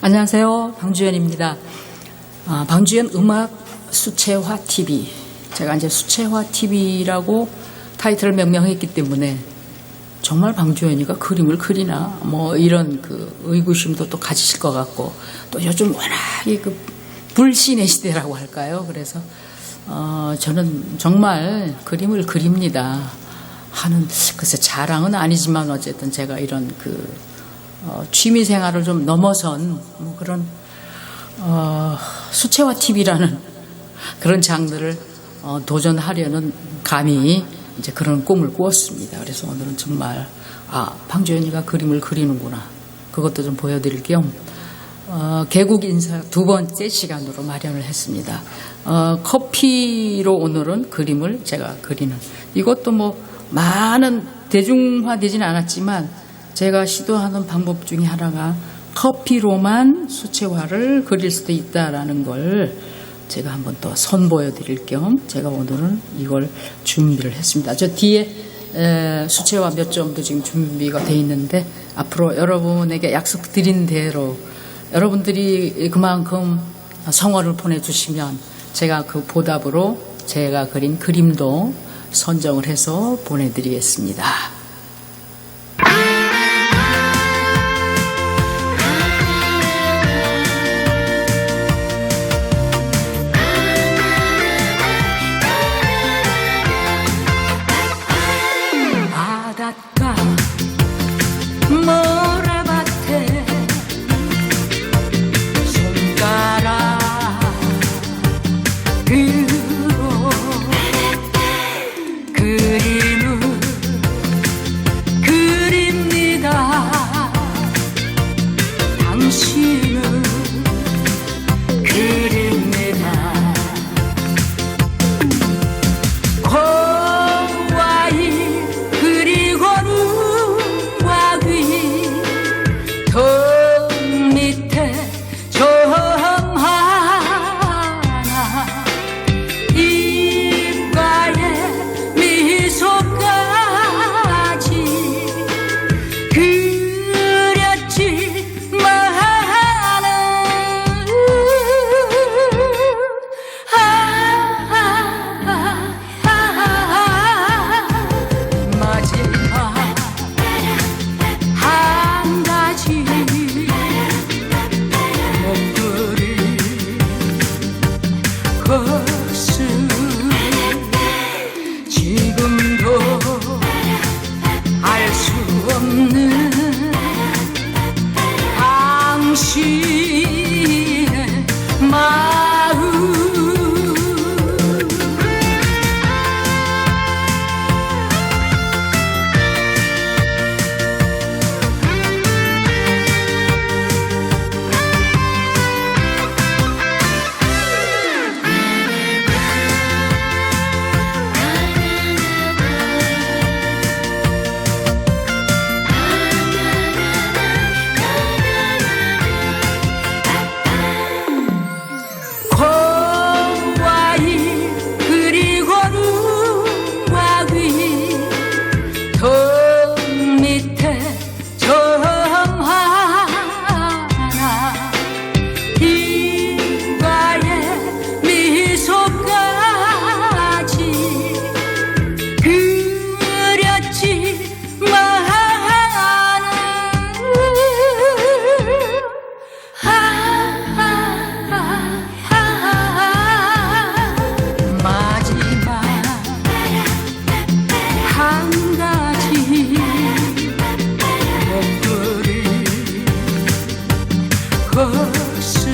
안녕하세요. 방주연입니다. 아, 방주연 음악 수채화 TV. 제가 이제 수채화 TV라고 타이틀을 명명했기 때문에 정말 방주연이가 그림을 그리나 뭐 이런 그 의구심도 또 가지실 것 같고 또 요즘 워낙에 그 불신의 시대라고 할까요? 그래서 어, 저는 정말 그림을 그립니다. 하는 글쎄 자랑은 아니지만 어쨌든 제가 이런 그 어, 취미 생활을 좀 넘어선 뭐 그런 어, 수채화 TV라는 그런 장르를 어, 도전하려는 감히 이제 그런 꿈을 꾸었습니다. 그래서 오늘은 정말 아 방주연이가 그림을 그리는구나 그것도 좀 보여드릴 겸 어, 개국 인사 두 번째 시간으로 마련을 했습니다. 어, 커피로 오늘은 그림을 제가 그리는 이것도 뭐 많은 대중화되지는 않았지만 제가 시도하는 방법 중에 하나가 커피로만 수채화를 그릴 수도 있다라는 걸 제가 한번 또 선보여 드릴 겸 제가 오늘은 이걸 준비를 했습니다. 저 뒤에 에, 수채화 몇 점도 지금 준비가 돼 있는데 앞으로 여러분에게 약속드린 대로 여러분들이 그만큼 성원을 보내주시면 제가 그 보답으로 제가 그린 그림도 선정을 해서 보내드리겠습니다. 바닷가 모래밭에 손가락으 我。